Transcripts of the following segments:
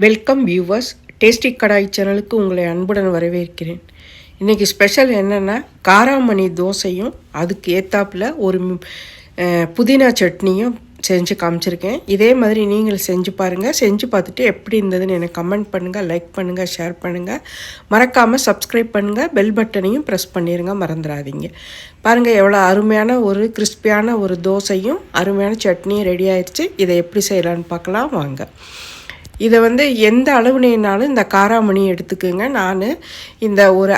Welcome viewers tasty கடாய் சேனலுக்கு உங்களை அன்புடன் வரவேற்கிறேன். இன்றைக்கி ஸ்பெஷல் என்னென்னா காராமணி தோசையும் அதுக்கு ஏத்தாப்பில் ஒரு புதினா சட்னியும் செஞ்சு காமிச்சிருக்கேன். இதே மாதிரி நீங்கள் செஞ்சு பாருங்கள் செஞ்சு பார்த்துட்டு எப்படி இருந்ததுன்னு எனக்கு கமெண்ட் பண்ணுங்கள் லைக் பண்ணுங்கள் ஷேர் பண்ணுங்கள் மறக்காமல் சப்ஸ்கிரைப் பண்ணுங்கள் பெல் பட்டனையும் ப்ரெஸ் பண்ணிடுங்க மறந்துடாதீங்க. பாருங்கள் எவ்வளோ அருமையான ஒரு கிறிஸ்பியான ஒரு தோசையும் அருமையான சட்னியும் ரெடி ஆயிடுச்சு இதை எப்படி செய்யலான்னு பார்க்கலாம். வாங்க. இதை வந்து எந்த அளவுனாலும் இந்த காராமணி எடுத்துக்கோங்க. நான் இந்த ஒரு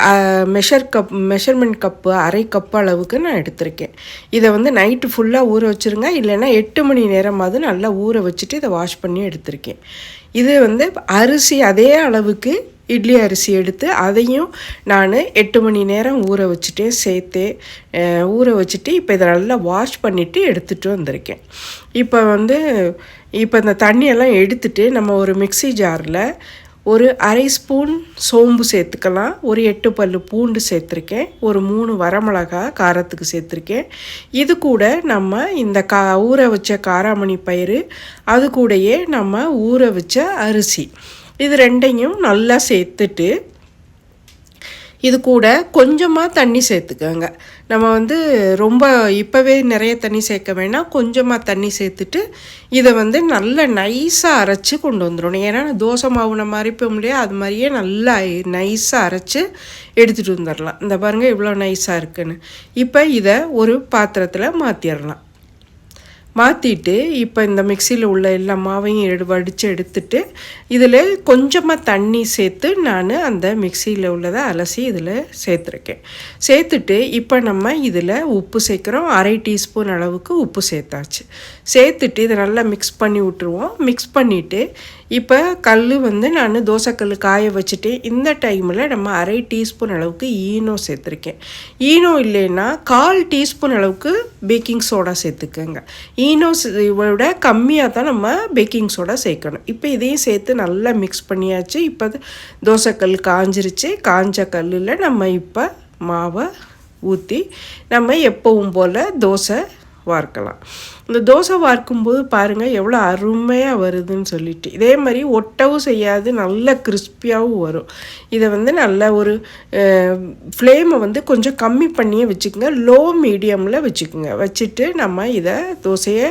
மெஷர் கப் மெஷர்மெண்ட் கப்பு அரை கப்பு அளவுக்கு நான் எடுத்திருக்கேன். இதை வந்து நைட்டு ஃபுல்லாக ஊற வச்சுருங்க. இல்லைன்னா எட்டு மணி நேரமாவது நல்லா ஊற வச்சுட்டு இதை வாஷ் பண்ணி எடுத்திருக்கேன். இது வந்து அரிசி அதே அளவுக்கு இட்லி அரிசி எடுத்து அதையும் நான் எட்டு மணி நேரம் ஊற வச்சுட்டே சேர்த்து ஊற வச்சுட்டு இப்போ இதை நல்லா வாஷ் பண்ணிவிட்டு எடுத்துகிட்டு வந்திருக்கேன். இப்போ வந்து இப்போ இந்த தண்ணியெல்லாம் எடுத்துட்டு நம்ம ஒரு மிக்ஸி ஜாரில் ஒரு அரை ஸ்பூன் சோம்பு சேர்த்துக்கலாம் ஒரு எட்டு பல்லு பூண்டு சேர்த்துருக்கேன் ஒரு மூணு வரமிளகா காரத்துக்கு சேர்த்துருக்கேன். இது கூட நம்ம இந்த கா ஊற வச்ச காராமணி பயிறு அது கூடயே நம்ம ஊற வச்ச அரிசி. இது ரெண்டையும் நல்லா சேர்த்துட்டு இது கூட கொஞ்சமாக தண்ணி சேர்த்துக்கோங்க. நம்ம வந்து ரொம்ப இப்போவே நிறைய தண்ணி சேர்க்க வேணாம். கொஞ்சமாக தண்ணி சேர்த்துட்டு இதை வந்து நல்லா நைஸாக அரைச்சி கொண்டு வந்துடணும். ஏன்னா தோசை மாவு நம்ம அரைப்போம் இல்லையா? அது மாதிரியே நல்லா நைஸாக அரைச்சி எடுத்துகிட்டு வந்துடலாம். இந்த பாருங்கள் இவ்வளோ நைஸாக இருக்குன்னு. இப்போ இதை ஒரு பாத்திரத்தில் மாற்றிடலாம் மாற்றிட்டு இப்போ இந்த மிக்சியில் உள்ள எல்லா மாவையும் எடு வடித்து எடுத்துட்டு இதில் கொஞ்சமாக தண்ணி சேர்த்து நான் அந்த மிக்சியில் உள்ளதை அலசி இதில் சேர்த்துருக்கேன். சேர்த்துட்டு இப்போ நம்ம இதில் உப்பு சேர்க்குறோம். அரை டீஸ்பூன் அளவுக்கு உப்பு சேர்த்தாச்சு. சேர்த்துட்டு இதை நல்லா மிக்ஸ் பண்ணி விட்டுருவோம். மிக்ஸ் பண்ணிவிட்டு இப்போ கல் வந்து நான் தோசைக்கல் காய வச்சுட்டு இந்த டைமில் நம்ம அரை டீஸ்பூன் அளவுக்கு ஈனோ சேர்த்துருக்கேன். ஈனோ இல்லைன்னா கால் டீஸ்பூன் அளவுக்கு பேக்கிங் சோடா சேர்த்துக்கோங்க. ஈனோ விட கம்மியாக தான் நம்ம பேக்கிங் சோடா சேர்க்கணும். இப்போ இதையும் சேர்த்து நல்லா மிக்ஸ் பண்ணியாச்சு. இப்போ தோசைக்கல் காஞ்சிருச்சு. காஞ்ச கல்லில் நம்ம இப்போ மாவை ஊற்றி நம்ம எப்பவும் போல் தோசை வார்க்கலாம். இந்த தோசை வார்க்கும்போது பாருங்கள் எவ்வளோ அருமையாக வருதுன்னு சொல்லிட்டு. இதே மாதிரி ஒட்டவும் செய்யாது நல்ல கிறிஸ்பியாகவும் வரும். இதை வந்து நல்ல ஒரு ஃப்ளேமை வந்து கொஞ்சம் கம்மி பண்ணியே வச்சுக்கோங்க. லோ மீடியமில் வச்சுக்கோங்க. வச்சுட்டு நம்ம இதை தோசையை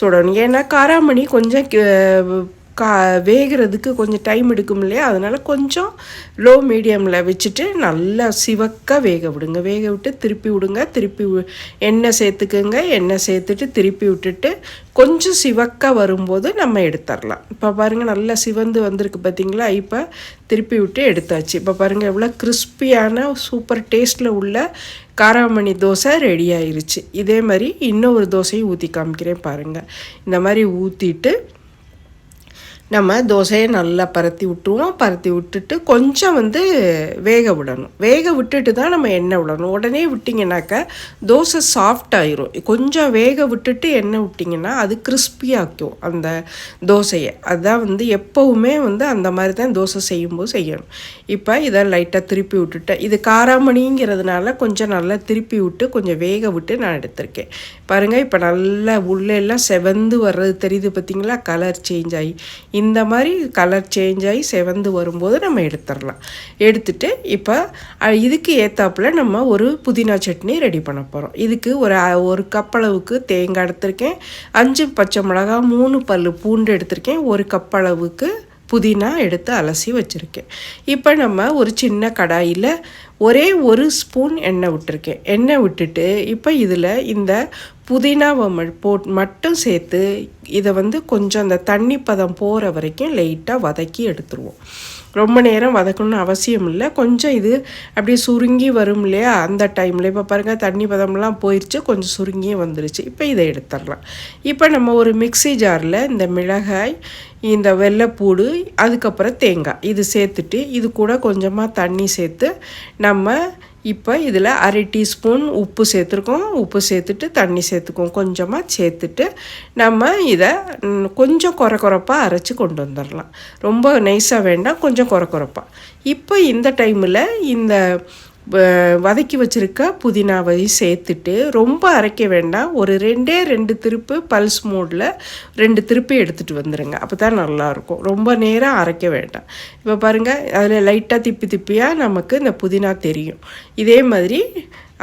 சுடணும். ஏன்னா காராமணி கொஞ்சம் கா வேகிறதுக்கு கொஞ்சம் டைம் எடுக்கும் இல்லையா? அதனால் கொஞ்சம் லோ மீடியமில் வச்சுட்டு நல்லா சிவக்க வேக விடுங்க. வேக விட்டு திருப்பி விடுங்க. திருப்பி எண்ணெய் சேர்த்துக்குங்க. எண்ணெய் சேர்த்துட்டு திருப்பி விட்டுட்டு கொஞ்சம் சிவக்க வரும்போது நம்ம எடுத்துடலாம் இப்போ பாருங்கள் நல்லா சிவந்து வந்திருக்கு பார்த்தீங்களா இப்போ திருப்பி விட்டு எடுத்தாச்சு. இப்போ பாருங்கள் எவ்வளோ கிறிஸ்பியான சூப்பர் டேஸ்ட்டில் உள்ள காராமணி தோசை ரெடி ஆயிருச்சு. இதே மாதிரி இன்னொரு தோசையும் ஊற்றி காமிக்கிறேன் பாருங்கள் இந்த மாதிரி ஊற்றிட்டு நம்ம தோசையை நல்லா பரத்தி விட்டுருவோம். பரத்தி விட்டுட்டு கொஞ்சம் வந்து வேக விடணும். வேக விட்டுட்டு தான் நம்ம எண்ணெய் விடணும். உடனே விட்டிங்கனாக்கா தோசை சாஃப்ட் ஆயிரும். கொஞ்சம் வேக விட்டுட்டு எண்ணெய் விட்டிங்கன்னா அது கிறிஸ்பியாக்கும் அந்த தோசையை. அதான் வந்து எப்போவுமே வந்து அந்த மாதிரி தான் தோசை செய்யும்போது செய்யணும். இப்போ இதை லைட்டாக திருப்பி விட்டுட்டேன். இது காராமணிங்கிறதுனால கொஞ்சம் நல்லா திருப்பி விட்டு கொஞ்சம் வேக விட்டு நான் எடுத்திருக்கேன். பாருங்கள் இப்போ நல்லா உள்ளே எல்லாம் செவந்து வர்றது தெரியுது பார்த்தீங்களா கலர் சேஞ்ச் ஆகி. இந்த மாதிரி கலர் சேஞ்ச் ஆகி செவந்து வரும்போது நம்ம எடுத்துடலாம். எடுத்துட்டு இப்போ இதுக்கு ஏற்றாப்புல நம்ம ஒரு புதினா சட்னி ரெடி பண்ண போகிறோம் இதுக்கு ஒரு ஒரு கப் அளவுக்கு தேங்காய் எடுத்திருக்கேன். அஞ்சு பச்சை மிளகாய் மூணு பல் பூண்டு எடுத்திருக்கேன். ஒரு கப் அளவுக்கு புதினா எடுத்து அலசி வச்சுருக்கேன். இப்போ நம்ம ஒரு சின்ன கடாயில் ஒரே ஒரு ஸ்பூன் எண்ணெய் விட்டுருக்கேன். எண்ணெய் விட்டுட்டு இப்போ இதில் இந்த புதினாவை ம போட் மட்டும் சேர்த்து இதை வந்து கொஞ்சம் அந்த தண்ணி பதம் போகிற வரைக்கும் லைட்டாக வதக்கி எடுத்துருவோம். ரொம்ப நேரம் வதக்கணும்னு அவசியம் இல்லை. கொஞ்சம் இது அப்படியே சுருங்கி வரும் இல்லையா? அந்த டைமில் இப்போ பாருங்கள் தண்ணி பதம்லாம் போயிடுச்சு கொஞ்சம் சுருங்கியே வந்துருச்சு. இப்போ இதை எடுத்துடலாம். இப்போ நம்ம ஒரு மிக்ஸி ஜாரில் இந்த மிளகாய் இந்த வெள்ளைப்பூடு அதுக்கப்புறம் தேங்காய். இது சேர்த்துட்டு இது கூட கொஞ்சமாக தண்ணி சேர்த்து நம்ம இப்போ இதில் அரை டீஸ்பூன் உப்பு சேர்த்துருக்கோம். உப்பு சேர்த்துட்டு தண்ணி சேர்த்துக்கோம் கொஞ்சமாக சேர்த்துட்டு நம்ம இதை கொஞ்சம் குறை குறைப்பாக அரைச்சி கொண்டு வந்துடலாம். ரொம்ப நைஸாக வேண்டாம் கொஞ்சம் குறை குறைப்பாக இப்போ இந்த டைமில் இந்த வதக்கி வச்சுருக்க புதினாவை சேர்த்துட்டு ரொம்ப அரைக்க வேண்டாம். ஒரு ரெண்டே ரெண்டு திருப்பு பல்ஸ் மோடில் ரெண்டு திருப்பி எடுத்துகிட்டு வந்துடுங்க அப்போ தான் நல்லாயிருக்கும். ரொம்ப நேரம் அரைக்க வேண்டாம். இப்போ பாருங்கள் அதில் லைட்டாக திப்பி திப்பியாக நமக்கு இந்த புதினா தெரியும். இதே மாதிரி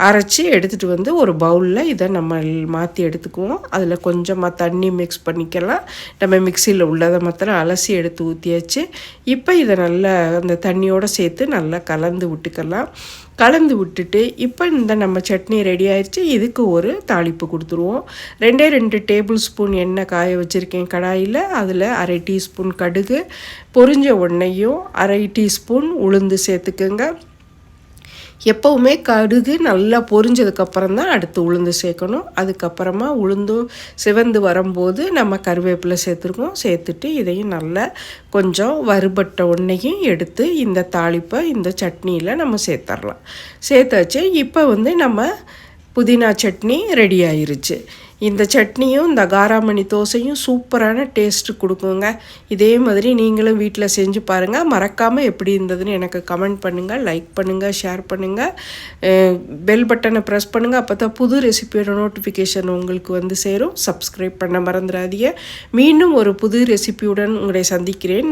அரைச்சி எடுத்துகிட்டு வந்து ஒரு பவுலில் இதை நம்ம மாற்றி எடுத்துக்குவோம். அதில் கொஞ்சமாக தண்ணி மிக்ஸ் பண்ணிக்கலாம். நம்ம மிக்சியில் உள்ளதை மாத்திரம் அலசி எடுத்து ஊற்றியாச்சு இப்போ இதை நல்லா அந்த தண்ணியோடு சேர்த்து நல்லா கலந்து விட்டுக்கலாம். கலந்து விட்டுட்டு இப்போ இந்த நம்ம சட்னி ரெடி ஆயிடுச்சு இதுக்கு ஒரு தாளிப்பு கொடுத்துருவோம். ரெண்டே ரெண்டு டேபிள் ஸ்பூன் எண்ணெய் காய வச்சுருக்கேன் கடாயில். அதில் அரை டீஸ்பூன் கடுகு பொரிஞ்ச ஒன்றையும் அரை டீஸ்பூன் உளுந்து சேர்த்துக்குங்க. எப்போவுமே கடுகு நல்லா பொரிஞ்சதுக்கப்புறம் தான் அடுத்து உளுந்து சேர்க்கணும். அதுக்கப்புறமா உளுந்தும் சிவந்து வரும்போது நம்ம கருவேப்பிலை சேர்த்துருக்கோம். சேர்த்துட்டு இதையும் நல்லா கொஞ்சம் வறுபட்ட ஒன்றையும் எடுத்து இந்த தாளிப்பை இந்த சட்னியில் நம்ம சேர்த்துடலாம் சேர்த்தாச்சு. இப்போ வந்து நம்ம புதினா சட்னி ரெடி ஆயிருச்சு. இந்த சட்னியும் இந்த காராமணி தோசையும் சூப்பரான டேஸ்ட்டு கொடுக்குங்க. இதே மாதிரி நீங்களும் வீட்டில் செஞ்சு பாருங்கள் மறக்காமல் எப்படி இருந்ததுன்னு எனக்கு கமெண்ட் பண்ணுங்கள் லைக் பண்ணுங்கள் ஷேர் பண்ணுங்கள் பெல் பட்டனை ப்ரெஸ் பண்ணுங்கள் அப்போ தான் புது ரெசிபியோட நோட்டிஃபிகேஷன் உங்களுக்கு வந்து சேரும். சப்ஸ்கிரைப் பண்ண மறந்துடாதீங்க. மீண்டும் ஒரு புது ரெசிபியுடன் உங்களை சந்திக்கிறேன்.